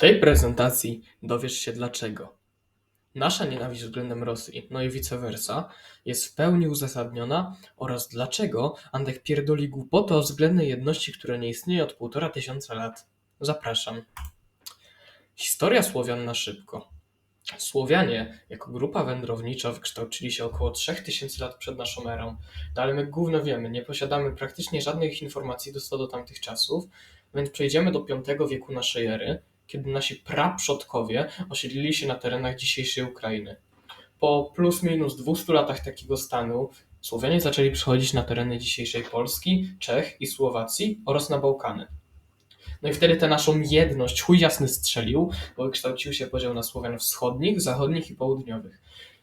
tej prezentacji dowiesz się dlaczego. Nasza nienawiść względem Rosji, no i vice versa, jest w pełni uzasadniona oraz dlaczego Antek pierdoli głupoty o względnej jedności, która nie istnieje od półtora tysiąca lat. Zapraszam. Historia Słowian na szybko. Słowianie jako grupa wędrownicza wykształcili się około 3000 lat przed naszą erą, no ale my gówno wiemy, nie posiadamy praktycznie żadnych informacji co do tamtych czasów, więc przejdziemy do V wieku naszej ery, kiedy nasi praprzodkowie osiedlili się na terenach dzisiejszej Ukrainy. Po plus minus 200 latach takiego stanu Słowianie zaczęli przychodzić na tereny dzisiejszej Polski, Czech i Słowacji oraz na Bałkany. No i wtedy tę naszą jedność chuj jasny strzelił, bo wykształcił się podział na Słowian wschodnich, zachodnich i południowych.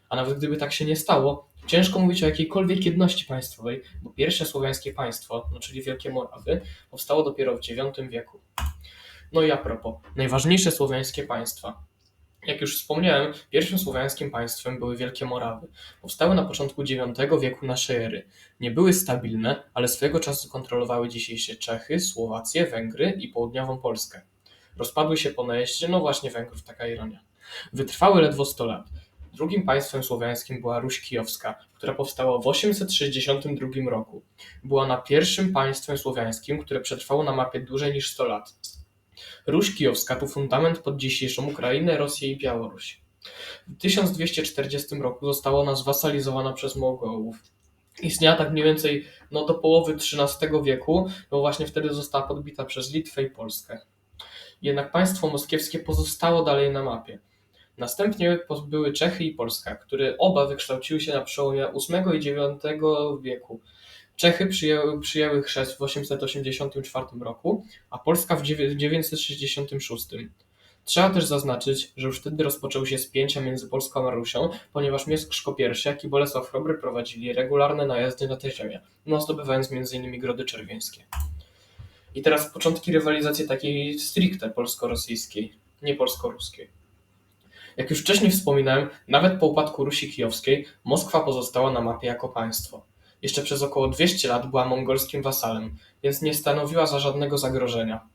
A nawet gdyby tak się nie stało, ciężko mówić o jakiejkolwiek jedności państwowej, bo pierwsze słowiańskie państwo, no czyli Wielkie Morawy, powstało dopiero w IX wieku. No i a propos, najważniejsze słowiańskie państwa. Jak już wspomniałem, pierwszym słowiańskim państwem były Wielkie Morawy. Powstały na początku IX wieku naszej ery. Nie były stabilne, ale swego czasu kontrolowały dzisiejsze Czechy, Słowację, Węgry i południową Polskę. Rozpadły się po najeździe, no właśnie Węgrów, taka ironia. Wytrwały ledwo 100 lat. Drugim państwem słowiańskim była Ruś Kijowska, która powstała w 862 roku. Była ona pierwszym państwem słowiańskim, które przetrwało na mapie dłużej niż 100 lat. Ruś Kijowska to fundament pod dzisiejszą Ukrainę, Rosję i Białoruś. W 1240 roku została ona zwasalizowana przez Mogołów. Istniała tak mniej więcej no, do połowy XIII wieku, bo właśnie wtedy została podbita przez Litwę i Polskę. Jednak państwo moskiewskie pozostało dalej na mapie. Następnie były Czechy i Polska, które oba wykształciły się na przełomie VIII i IX wieku. Czechy przyjęły, przyjęły chrzest w 884 roku, a Polska w 966. Trzeba też zaznaczyć, że już wtedy rozpoczęły się spięcia między Polską a Rusią, ponieważ Mieszko I, jak i Bolesław Chrobry prowadzili regularne najazdy na tę ziemię, no zdobywając m.in. Grody Czerwieńskie. I teraz początki rywalizacji takiej stricte polsko-rosyjskiej, nie polsko-ruskiej. Jak już wcześniej wspominałem, nawet po upadku Rusi Kijowskiej Moskwa pozostała na mapie jako państwo. Jeszcze przez około 200 lat była mongolskim wasalem, więc nie stanowiła za żadnego zagrożenia.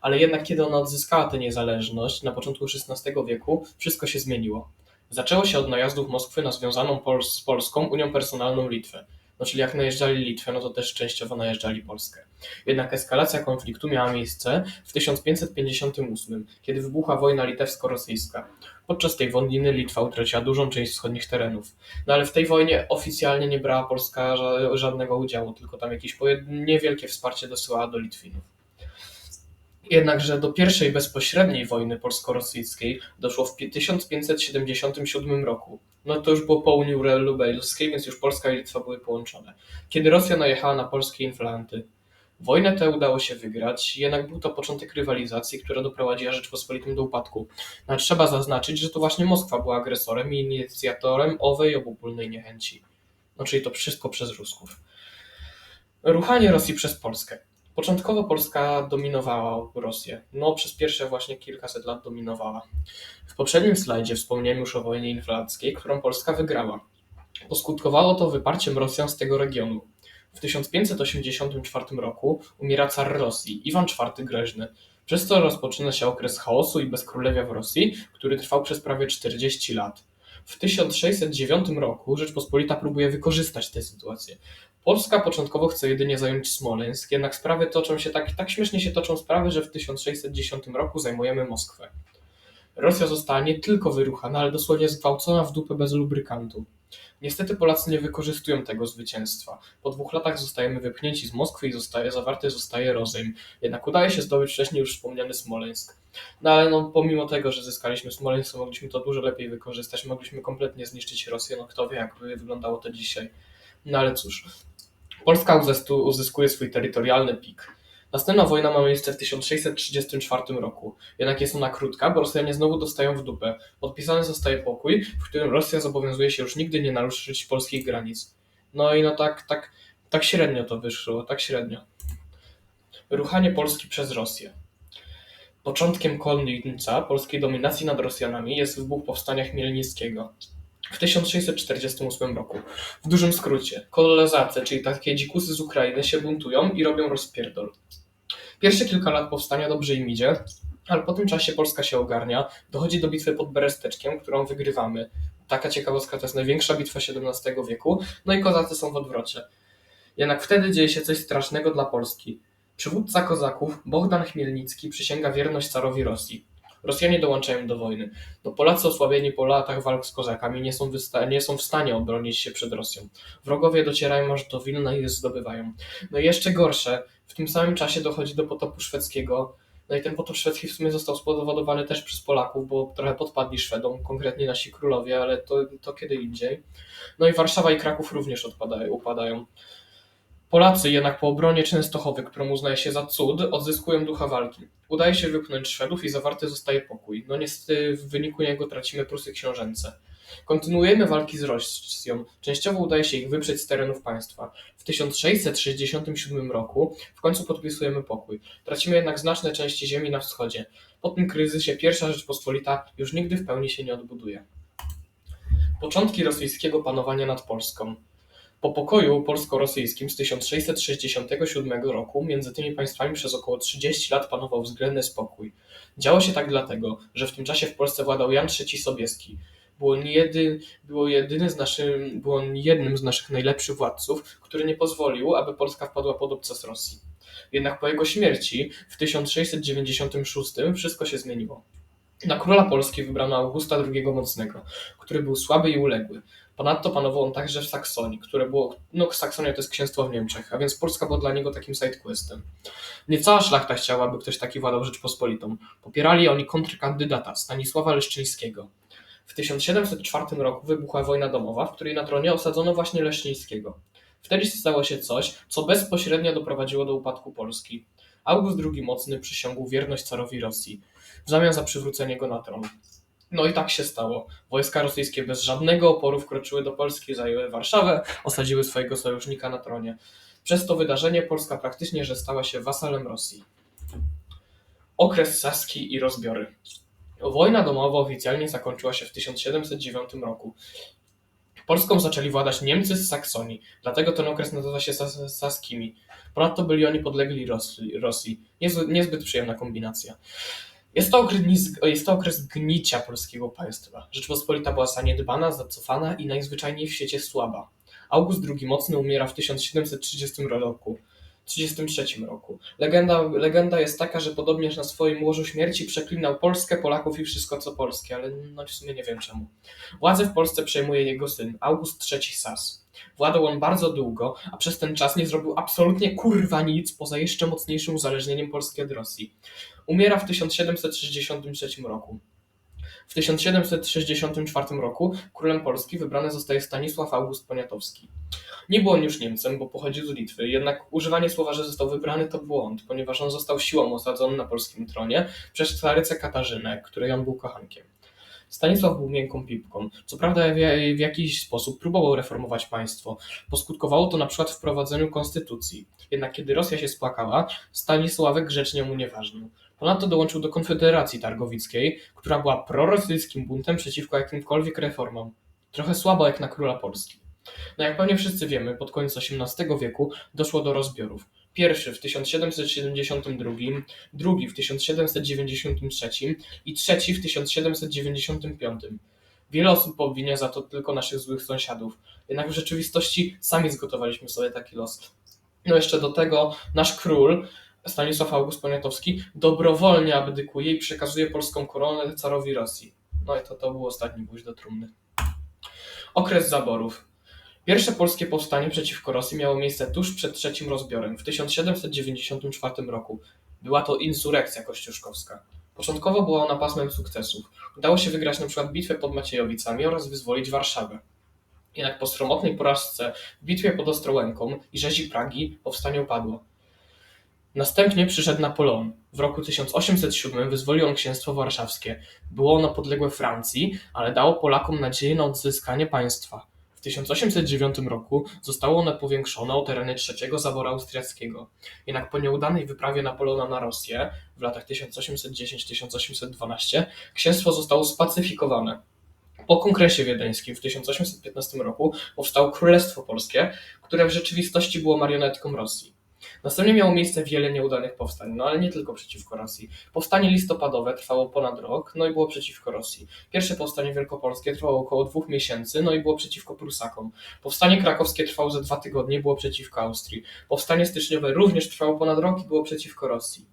Ale jednak kiedy ona odzyskała tę niezależność na początku XVI wieku, wszystko się zmieniło. Zaczęło się od najazdów Moskwy na związaną Pol z Polską Unią Personalną Litwę. No czyli jak najeżdżali Litwę, no to też częściowo najeżdżali Polskę. Jednak eskalacja konfliktu miała miejsce w 1558, kiedy wybuchła wojna litewsko-rosyjska. Podczas tej wojny Litwa utraciła dużą część wschodnich terenów. No ale w tej wojnie oficjalnie nie brała Polska żadnego udziału, tylko tam jakieś niewielkie wsparcie dosyłała do Litwinów. Jednakże do pierwszej bezpośredniej wojny polsko-rosyjskiej doszło w 1577 roku. No to już było po Unii Lubelskiej, więc już Polska i Litwa były połączone. Kiedy Rosja najechała na polskie inflanty. Wojnę tę udało się wygrać, jednak był to początek rywalizacji, która doprowadziła Rzeczpospolitą do upadku. No, trzeba zaznaczyć, że to właśnie Moskwa była agresorem i inicjatorem owej obopólnej niechęci. No czyli to wszystko przez Rusków. Ruchanie Rosji przez Polskę. Początkowo Polska dominowała Rosję. No, przez pierwsze właśnie kilkaset lat dominowała. W poprzednim slajdzie wspomniałem już o wojnie inflanckiej, którą Polska wygrała. Poskutkowało to wyparciem Rosjan z tego regionu. W 1584 roku umiera car Rosji, Iwan IV Groźny, przez co rozpoczyna się okres chaosu i bezkrólewia w Rosji, który trwał przez prawie 40 lat. W 1609 roku Rzeczpospolita próbuje wykorzystać tę sytuację. Polska początkowo chce jedynie zająć Smoleńsk, jednak sprawy toczą się tak, tak śmiesznie się toczą sprawy, że w 1610 roku zajmujemy Moskwę. Rosja została nie tylko wyruchana, ale dosłownie zgwałcona w dupę bez lubrykantu. Niestety Polacy nie wykorzystują tego zwycięstwa. Po dwóch latach zostajemy wypchnięci z Moskwy i zostaje, zawarty zostaje rozejm. Jednak udaje się zdobyć wcześniej już wspomniany Smoleńsk. No ale no, pomimo tego, że zyskaliśmy Smoleńsk, mogliśmy to dużo lepiej wykorzystać. Mogliśmy kompletnie zniszczyć Rosję. No kto wie, jak wyglądało to dzisiaj. No ale cóż. Polska uzyskuje swój terytorialny pik. Następna wojna ma miejsce w 1634 roku, jednak jest ona krótka, bo Rosjanie znowu dostają w dupę. Podpisany zostaje pokój, w którym Rosja zobowiązuje się już nigdy nie naruszyć polskich granic. No i no tak, tak, tak średnio to wyszło, tak średnio. Ruchanie Polski przez Rosję. Początkiem końca polskiej dominacji nad Rosjanami jest wybuch powstania Chmielnickiego w 1648 roku. W dużym skrócie, kolezacy, czyli takie dzikusy z Ukrainy się buntują i robią rozpierdol. Pierwsze kilka lat powstania dobrze im idzie, Ale po tym czasie Polska się ogarnia, dochodzi do bitwy pod Beresteczkiem, którą wygrywamy. Taka ciekawostka to jest największa bitwa XVII wieku, no i kozacy są w odwrocie. Jednak wtedy dzieje się coś strasznego dla Polski. Przywódca kozaków, Bohdan Chmielnicki, przysięga wierność carowi Rosji. Rosjanie dołączają do wojny. No Polacy osłabieni po latach walk z kozakami nie są, nie są w stanie obronić się przed Rosją. Wrogowie docierają aż do Wilna i je zdobywają. No i jeszcze gorsze, w tym samym czasie dochodzi do potopu szwedzkiego. No i ten potop szwedzki w sumie został spowodowany też przez Polaków, bo trochę podpadli Szwedom, konkretnie nasi królowie, ale to, to kiedy indziej. No i Warszawa i Kraków również odpadają, upadają. Polacy jednak po obronie Częstochowy, którą uznaje się za cud, odzyskują ducha walki. Udaje się wypchnąć Szwedów i zawarty zostaje pokój. No niestety w wyniku niego tracimy Prusy książęce. Kontynuujemy walki z Rosją. Częściowo udaje się ich wyprzeć z terenów państwa. W 1667 roku w końcu podpisujemy pokój. Tracimy jednak znaczne części ziemi na wschodzie. Po tym kryzysie pierwsza Rzeczpospolita już nigdy w pełni się nie odbuduje. Początki rosyjskiego panowania nad Polską. Po pokoju polsko-rosyjskim z 1667 roku między tymi państwami przez około 30 lat panował względny spokój. Działo się tak dlatego, że w tym czasie w Polsce władał Jan III Sobieski. Było, niejedy, było, jedyny z naszy, było jednym z naszych najlepszych władców, który nie pozwolił, aby Polska wpadła pod obcas Rosji. Jednak po jego śmierci w 1696 wszystko się zmieniło. Na króla Polski wybrano Augusta II Mocnego, który był słaby i uległy. Ponadto panował on także w Saksonii, które było, no Saksonia to jest księstwo w Niemczech, a więc Polska była dla niego takim sidequestem. Nie cała szlachta chciała, aby ktoś taki władał Rzeczpospolitą. Popierali oni kontrkandydata, Stanisława Leszczyńskiego. W 1704 roku wybuchła wojna domowa, w której na tronie osadzono właśnie Leszczyńskiego. Wtedy stało się coś, co bezpośrednio doprowadziło do upadku Polski. August II Mocny przysiągł wierność carowi Rosji w zamian za przywrócenie go na tron. No i tak się stało. Wojska rosyjskie bez żadnego oporu wkroczyły do Polski, zajęły Warszawę, osadziły swojego sojusznika na tronie. Przez to wydarzenie Polska praktycznie że stała się wasalem Rosji. Okres Saski i rozbiory. Wojna domowa oficjalnie zakończyła się w 1709 roku. Polską zaczęli władać Niemcy z Saksonii, dlatego ten okres nazywa się Sas- Saskimi. Ponadto byli oni podlegli Rosji. Rosji. Niezbyt, niezbyt przyjemna kombinacja. Jest to, okres, jest to okres gnicia polskiego państwa. Rzeczpospolita była zaniedbana, zacofana i najzwyczajniej w świecie słaba. August II Mocny umiera w 1730 roku. 1933 roku. Legenda, legenda jest taka, że podobnież na swoim łożu śmierci przeklinał Polskę, Polaków i wszystko co polskie, ale no w sumie nie wiem czemu. Władzę w Polsce przejmuje jego syn, August III Sas. Władał on bardzo długo, a przez ten czas nie zrobił absolutnie kurwa nic poza jeszcze mocniejszym uzależnieniem Polski od Rosji. Umiera w 1763 roku. W 1764 roku królem Polski wybrany zostaje Stanisław August Poniatowski. Nie był on już Niemcem, bo pochodził z Litwy, jednak używanie słowa, że został wybrany to błąd, ponieważ on został siłą osadzony na polskim tronie przez carycę Katarzynę, której on był kochankiem. Stanisław był miękką pipką. Co prawda w, jakiś sposób próbował reformować państwo. Poskutkowało to na przykład wprowadzeniu konstytucji. Jednak kiedy Rosja się spłakała, Stanisławek grzecznie mu nieważny. Ponadto dołączył do Konfederacji Targowickiej, która była prorosyjskim buntem przeciwko jakimkolwiek reformom. Trochę słabo jak na króla Polski. No jak pewnie wszyscy wiemy, pod koniec XVIII wieku doszło do rozbiorów. Pierwszy w 1772, drugi w 1793 i trzeci w 1795. Wiele osób obwinia za to tylko naszych złych sąsiadów, jednak w rzeczywistości sami zgotowaliśmy sobie taki los. No jeszcze do tego nasz król, Stanisław August Poniatowski, dobrowolnie abdykuje i przekazuje polską koronę carowi Rosji. No i to, to był ostatni gwóźdź do trumny. Okres zaborów. Pierwsze polskie powstanie przeciwko Rosji miało miejsce tuż przed trzecim rozbiorem, w 1794 roku. Była to insurekcja kościuszkowska. Początkowo była ona pasmem sukcesów. Udało się wygrać przykład bitwę pod Maciejowicami oraz wyzwolić Warszawę. Jednak po sromotnej porażce w bitwie pod Ostrołęką i rzezi Pragi powstanie upadło. Następnie przyszedł Napoleon. W roku 1807 wyzwolił on księstwo warszawskie. Było ono podległe Francji, ale dało Polakom nadzieję na odzyskanie państwa. W 1809 roku zostało one powiększone o tereny trzeciego zaboru austriackiego. Jednak po nieudanej wyprawie Napoleona na Rosję w latach 1810-1812 księstwo zostało spacyfikowane. Po kongresie wiedeńskim w 1815 roku powstało Królestwo Polskie, które w rzeczywistości było marionetką Rosji. Następnie miało miejsce wiele nieudanych powstań, no ale nie tylko przeciwko Rosji. Powstanie listopadowe trwało ponad rok, no i było przeciwko Rosji. Pierwsze powstanie wielkopolskie trwało około dwóch miesięcy, no i było przeciwko Prusakom. Powstanie krakowskie trwało ze dwa tygodnie, było przeciwko Austrii. Powstanie styczniowe również trwało ponad rok i było przeciwko Rosji.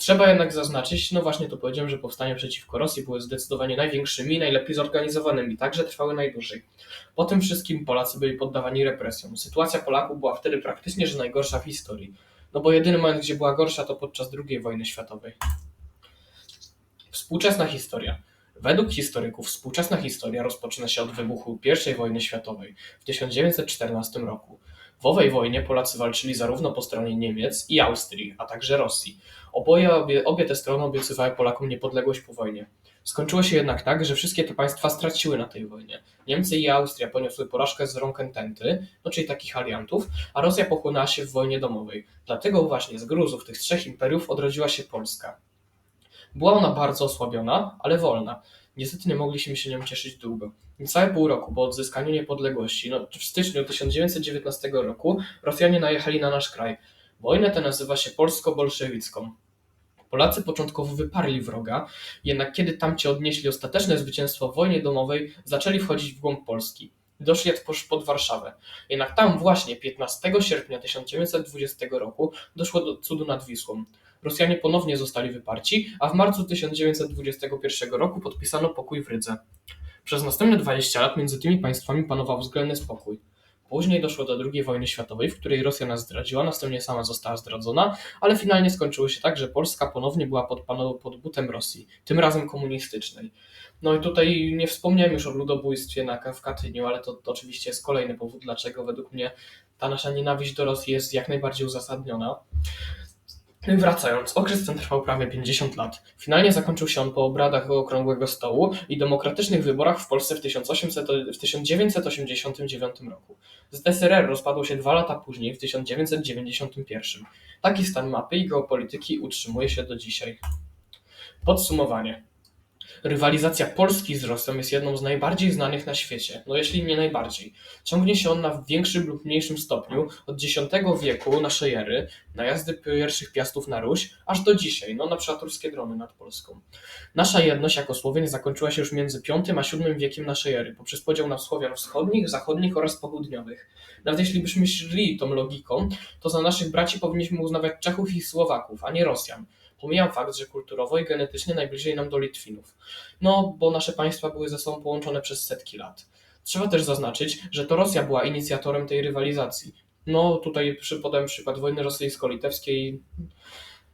Trzeba jednak zaznaczyć, no właśnie to powiedziałem, że powstania przeciwko Rosji były zdecydowanie największymi i najlepiej zorganizowanymi, także trwały najdłużej. Po tym wszystkim Polacy byli poddawani represjom. Sytuacja Polaków była wtedy praktycznie, że najgorsza w historii. No bo jedyny moment, gdzie była gorsza, to podczas II wojny światowej. Współczesna historia. Według historyków współczesna historia rozpoczyna się od wybuchu I wojny światowej w 1914 roku. W owej wojnie Polacy walczyli zarówno po stronie Niemiec i Austrii, a także Rosji. Oboje, obie, obie te strony obiecywały Polakom niepodległość po wojnie. Skończyło się jednak tak, że wszystkie te państwa straciły na tej wojnie. Niemcy i Austria poniosły porażkę z rąk Ententy, no czyli takich aliantów, a Rosja pochłonęła się w wojnie domowej. Dlatego właśnie z gruzów tych trzech imperiów odrodziła się Polska. Była ona bardzo osłabiona, ale wolna. Niestety nie mogliśmy się nią cieszyć długo. Niecałe pół roku po odzyskaniu niepodległości, no, w styczniu 1919 roku, Rosjanie najechali na nasz kraj. Wojnę tę nazywa się polsko-bolszewicką. Polacy początkowo wyparli wroga, jednak kiedy tamci odnieśli ostateczne zwycięstwo w wojnie domowej, zaczęli wchodzić w głąb Polski. Doszli aż pod Warszawę. Jednak tam właśnie 15 sierpnia 1920 roku doszło do cudu nad Wisłą. Rosjanie ponownie zostali wyparci, a w marcu 1921 roku podpisano pokój w Rydze. Przez następne 20 lat między tymi państwami panował względny spokój. Później doszło do II wojny światowej, w której Rosja nas zdradziła, następnie sama została zdradzona, ale finalnie skończyło się tak, że Polska ponownie była pod, pod butem Rosji, tym razem komunistycznej. No i tutaj nie wspomniałem już o ludobójstwie na, w Katyniu, ale to, to oczywiście jest kolejny powód, dlaczego według mnie ta nasza nienawiść do Rosji jest jak najbardziej uzasadniona. Wracając, okres ten trwał prawie 50 lat. Finalnie zakończył się on po obradach Okrągłego Stołu i demokratycznych wyborach w Polsce w, 1800, w 1989 roku. ZSRR rozpadł się dwa lata później, w 1991. Taki stan mapy i geopolityki utrzymuje się do dzisiaj. Podsumowanie. Rywalizacja Polski z Rosją jest jedną z najbardziej znanych na świecie, no jeśli nie najbardziej. Ciągnie się ona w większym lub mniejszym stopniu od X wieku naszej ery, najazdy pierwszych piastów na Ruś, aż do dzisiaj, no na przykład ruskie drony nad Polską. Nasza jedność jako Słowian zakończyła się już między V a VII wiekiem naszej ery, poprzez podział na Słowian wschodnich, zachodnich oraz południowych. Nawet jeśli byśmy szli tą logiką, to za naszych braci powinniśmy uznawać Czechów i Słowaków, a nie Rosjan. Pomijam fakt, że kulturowo i genetycznie najbliżej nam do Litwinów. No, bo nasze państwa były ze sobą połączone przez setki lat. Trzeba też zaznaczyć, że to Rosja była inicjatorem tej rywalizacji. No, tutaj przy, podam przykład wojny rosyjsko-litewskiej.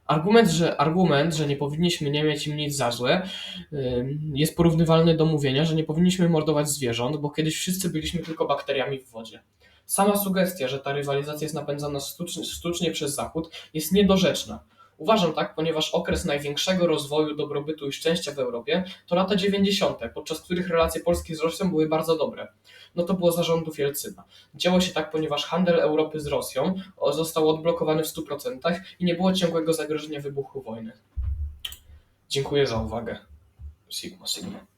Argument że, argument, że nie powinniśmy nie mieć im nic za złe, jest porównywalny do mówienia, że nie powinniśmy mordować zwierząt, bo kiedyś wszyscy byliśmy tylko bakteriami w wodzie. Sama sugestia, że ta rywalizacja jest napędzana sztucznie, sztucznie przez Zachód, jest niedorzeczna. Uważam tak, ponieważ okres największego rozwoju, dobrobytu i szczęścia w Europie to lata 90., podczas których relacje Polski z Rosją były bardzo dobre. No to było zarządów Jelcyna. Działo się tak, ponieważ handel Europy z Rosją został odblokowany w 100% i nie było ciągłego zagrożenia wybuchu wojny. Dziękuję za uwagę. Sigma, Sigma.